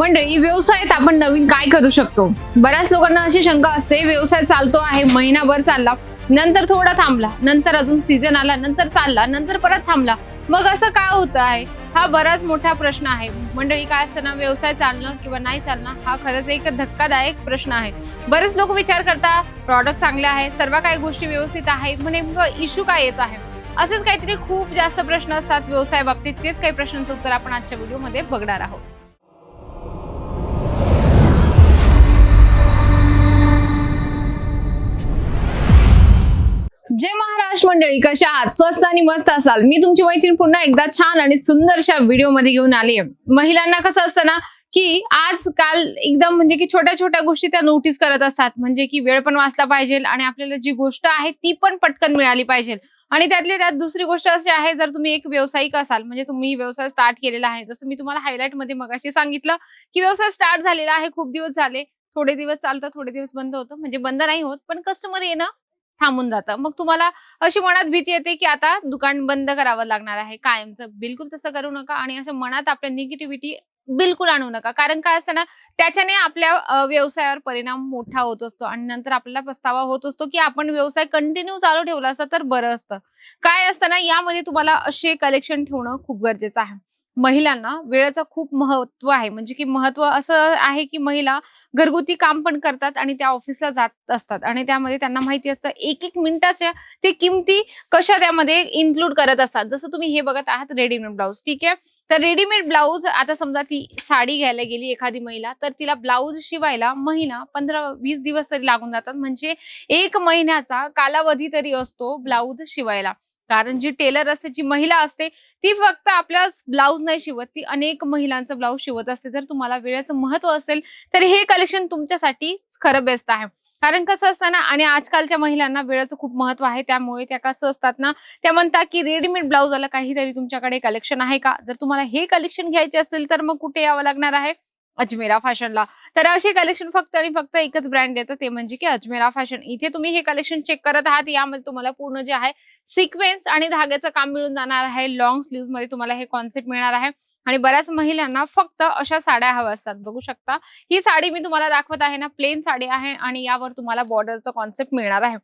मंडळी व्यवसायात आपण नवीन काय करू शकतो? बऱ्याच लोकांना अशी शंका असते व्यवसाय चालतो आहे महिनाभर चालला नंतर थोडा थांबला नंतर अजून सीझन आला नंतर चालला नंतर परत थांबला. मग असं का होतं आहे? हा बराच मोठा प्रश्न आहे. मंडळी काय असतं ना व्यवसाय चालणं किंवा नाही चालणं हा खरंच एक धक्कादायक प्रश्न आहे. बरेच लोक विचार करता प्रॉडक्ट चांगले आहे सर्व काही गोष्टी व्यवस्थित आहेत मग नेमकं इश्यू काय येत आहे? असेच काहीतरी खूप जास्त प्रश्न असतात व्यवसाय बाबतीत तेच काही प्रश्नांचं उत्तर आपण आजच्या व्हिडिओमध्ये बघणार आहोत. जय महाराष्ट्र मंडळी कशा आहात? स्वस्त आणि मस्त असाल. मी तुमची मैत्रीण पुन्हा एकदा छान आणि सुंदरशा व्हिडिओमध्ये घेऊन आली आहे. महिलांना कसं असतं ना की आजकाल एकदम म्हणजे की छोट्या छोट्या गोष्टी त्या नोटीस करत असतात. म्हणजे की वेळ पण वाचला पाहिजे आणि आपल्याला जी गोष्ट आहे ती पण पटकन मिळाली पाहिजे. आणि त्यातली त्यात दुसरी गोष्ट अशी आहे जर तुम्ही एक व्यावसायिक असाल म्हणजे तुम्ही व्यवसाय स्टार्ट केलेला आहे. जसं मी तुम्हाला हायलाईटमध्ये मगाशी सांगितलं की व्यवसाय स्टार्ट झालेला आहे. खूप दिवस झाले. थोडे दिवस चालतं थोडे दिवस बंद होतं. म्हणजे बंद नाही होत पण कस्टमर येणं थांबून जातं. मग तुम्हाला अशी मनात भीती येते की आता दुकान बंद करावं लागणार आहे कायमचं बिलकुल तसं करू नका आणि असं मनात आपल्या निगेटिव्हिटी बिलकुल आणू नका. कारण काय असतं ना त्याच्याने आपल्या व्यवसायावर परिणाम मोठा होत असतो आणि नंतर आपल्याला पस्तावा होत असतो की आपण व्यवसाय कंटिन्यू चालू ठेवला असता तर बरं असतं. काय असतं ना यामध्ये तुम्हाला असे कलेक्शन ठेवणं खूप गरजेचं आहे. महिलांना वेळेचं खूप महत्त्व आहे. म्हणजे की महत्त्व असं आहे की महिला घरगुती काम पण करतात आणि त्या ऑफिसला जात असतात. आणि त्यामध्ये त्यांना माहिती असतं एक एक मिनिटाच्या ते किमती कशा त्यामध्ये इन्क्लूड करत असतात. जसं तुम्ही हे बघत आहात रेडीमेड ब्लाऊज ठीक आहे? तर रेडीमेड ब्लाऊज आता समजा ती साडी घ्यायला गेली एखादी महिला तर तिला ब्लाऊज शिवायला महिना पंधरा वीस दिवस तरी लागून जातात. म्हणजे एक महिन्याचा कालावधी तरी असतो ब्लाऊज शिवायला. कारण जी टेलर असते जी महिला असते ती फक्त आपल्या ब्लाऊज नाही शिवत. ती अनेक महिलांचं ब्लाऊज शिवत असते. जर तुम्हाला वेळेचं महत्त्व असेल तर हे कलेक्शन तुमच्यासाठी खरं बेस्ट आहे. कारण कसं असतं ना आणि आजकालच्या महिलांना वेळेचं खूप महत्त्व आहे. त्यामुळे त्या कसं असतात ना त्या म्हणतात की रेडीमेड ब्लाऊज आला काहीतरी तुमच्याकडे कलेक्शन आहे का? जर तुम्हाला हे कलेक्शन घ्यायचे असेल तर मग कुठे यावं लागणार आहे? अजमेरा फॅशनला. तर असे कलेक्शन फक्त आणि फक्त एकच ब्रँड येतं ते म्हणजे की अजमेरा फॅशन. इथे तुम्ही हे कलेक्शन चेक करत आहात यामध्ये तुम्हाला पूर्ण जे आहे सिक्वेन्स आणि धाग्याचं काम मिळून जाणार आहे. लॉंग स्लीवमध्ये तुम्हाला हे कॉन्सेप्ट मिळणार आहे. आणि बऱ्याच महिलांना फक्त अशा साड्या हव्या असतात. बघू शकता. ही साडी मी तुम्हाला दाखवत आहे ना प्लेन साडी आहे आणि यावर तुम्हाला बॉर्डरचं कॉन्सेप्ट मिळणार आहे.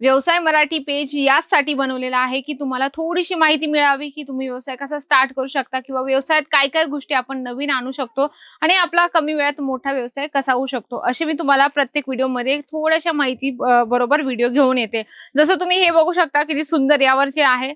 व्यवसाय मराठी पेज याचसाठी बनवलेला आहे की तुम्हाला थोडीशी माहिती मिळावी की तुम्ही व्यवसाय कसा स्टार्ट करू शकता किंवा व्यवसायात काय काय गोष्टी आपण नवीन आणू शकतो आणि आपला कमी वेळात मोठा व्यवसाय कसा होऊ शकतो. असे मी तुम्हाला प्रत्येक व्हिडिओमध्ये थोड्याशा माहिती बरोबर व्हिडिओ घेऊन येते. जसं तुम्ही हे बघू शकता किती सुंदर यावर जे आहे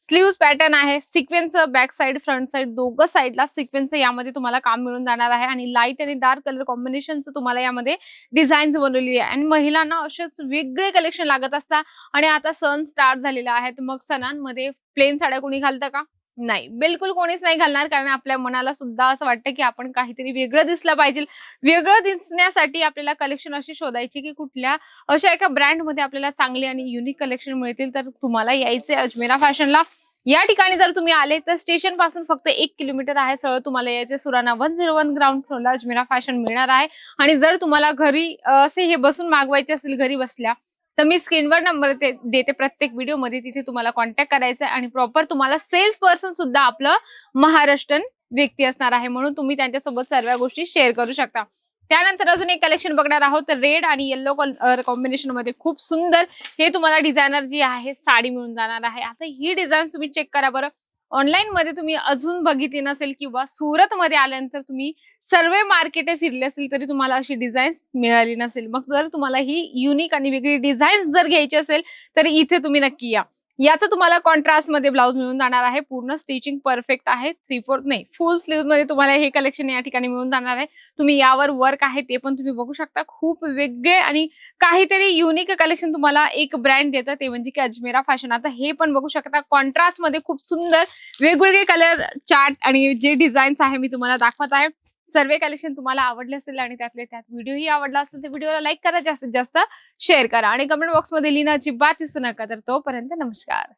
स्लीव्स पॅटर्न आहे sequence back side front side दोघं साईडला सिक्वेन्स यामध्ये तुम्हाला काम मिळून जाणार आहे आणि लाइट आणि डार्क कलर कॉम्बिनेशनचं तुम्हाला यामध्ये डिझाईन्स बनवलेली आहे. आणि महिलांना असेच वेगळे कलेक्शन लागत असतात. आणि आता सण स्टार्ट झालेला आहे मग सणांमध्ये प्लेन साड्या कोणी घालतं का? नाही बिलकुल कोणीच नाही घालणार. कारण आपल्या मनाला सुद्धा असं वाटतं की आपण काहीतरी वेगळं दिसलं पाहिजे. वेगळं दिसण्यासाठी आपल्याला कलेक्शन अशी शोधायची की कुठल्या अशा एका ब्रँडमध्ये आपल्याला चांगले आणि युनिक कलेक्शन मिळतील. तर तुम्हाला यायचे अजमेरा फॅशनला. या ठिकाणी जर तुम्ही आले तर स्टेशनपासून फक्त एक किलोमीटर आहे सरळ. तुम्हाला यायचे Surana one zero one ground फ्लोरला Ajmera fashion मिळणार आहे. आणि जर तुम्हाला घरी असे हे बसून मागवायचे असेल घरी बसल्या तर मी स्क्रीनवर नंबर देते प्रत्येक व्हिडिओमध्ये तिथे तुम्हाला कॉन्टॅक्ट करायचा आहे आणि प्रॉपर तुम्हाला सेल्स पर्सन सुद्धा आपलं महाराष्ट्रन व्यक्ती असणार आहे. म्हणून तुम्ही त्यांच्यासोबत सर्व गोष्टी शेअर करू शकता. त्यानंतर अजून एक कलेक्शन बघणार आहोत. तर रेड आणि येल्लो कलर कॉम्बिनेशनमध्ये खूप सुंदर हे तुम्हाला डिझायनर जी आहे साडी मिळून जाणार आहे. असं ही डिझाईन तुम्ही चेक करा बरं. ऑनलाईन मध्ये तुम्ही अजून बघितली नसेल किंवा सुरत मध्ये आल्यानंतर तुम्ही सर्व मार्केटे फिरले असेल तरी तुम्हाला अशी डिझाईन्स मिळाली नसेल. मग जर तुम्हाला ही युनिक आणि वेगळी डिझाईन्स जर घ्यायची असेल तर इथे तुम्ही नक्की या. याचं तुम्हाला कॉन्ट्रास्टमध्ये ब्लाऊज मिळून जाणार आहे. पूर्ण स्टिचिंग परफेक्ट आहे. थ्री फोर्थ नाही फुल स्लीवमध्ये तुम्हाला हे कलेक्शन या ठिकाणी मिळून जाणार आहे. तुम्ही यावर वर्क आहे ते पण तुम्ही बघू शकता. खूप वेगळे आणि काहीतरी युनिक कलेक्शन तुम्हाला एक ब्रँड देतं. ते म्हणजे की अजमेरा फॅशन आता हे पण बघू शकता. कॉन्ट्रास्टमध्ये खूप सुंदर वेगवेगळे कलर चार्ट आणि जे डिझाईन्स आहे मी तुम्हाला दाखवत आहे. सर्वे कलेक्शन तुम्हाला आवडले असेल आणि त्यातले त्यात व्हिडिओही आवडला असेल तर व्हिडिओला लाईक करा जास्तीत जास्त शेअर करा. आणि कमेंट बॉक्समध्ये लिहिणं अजिबात विसरू नका. तर तोपर्यंत नमस्कार.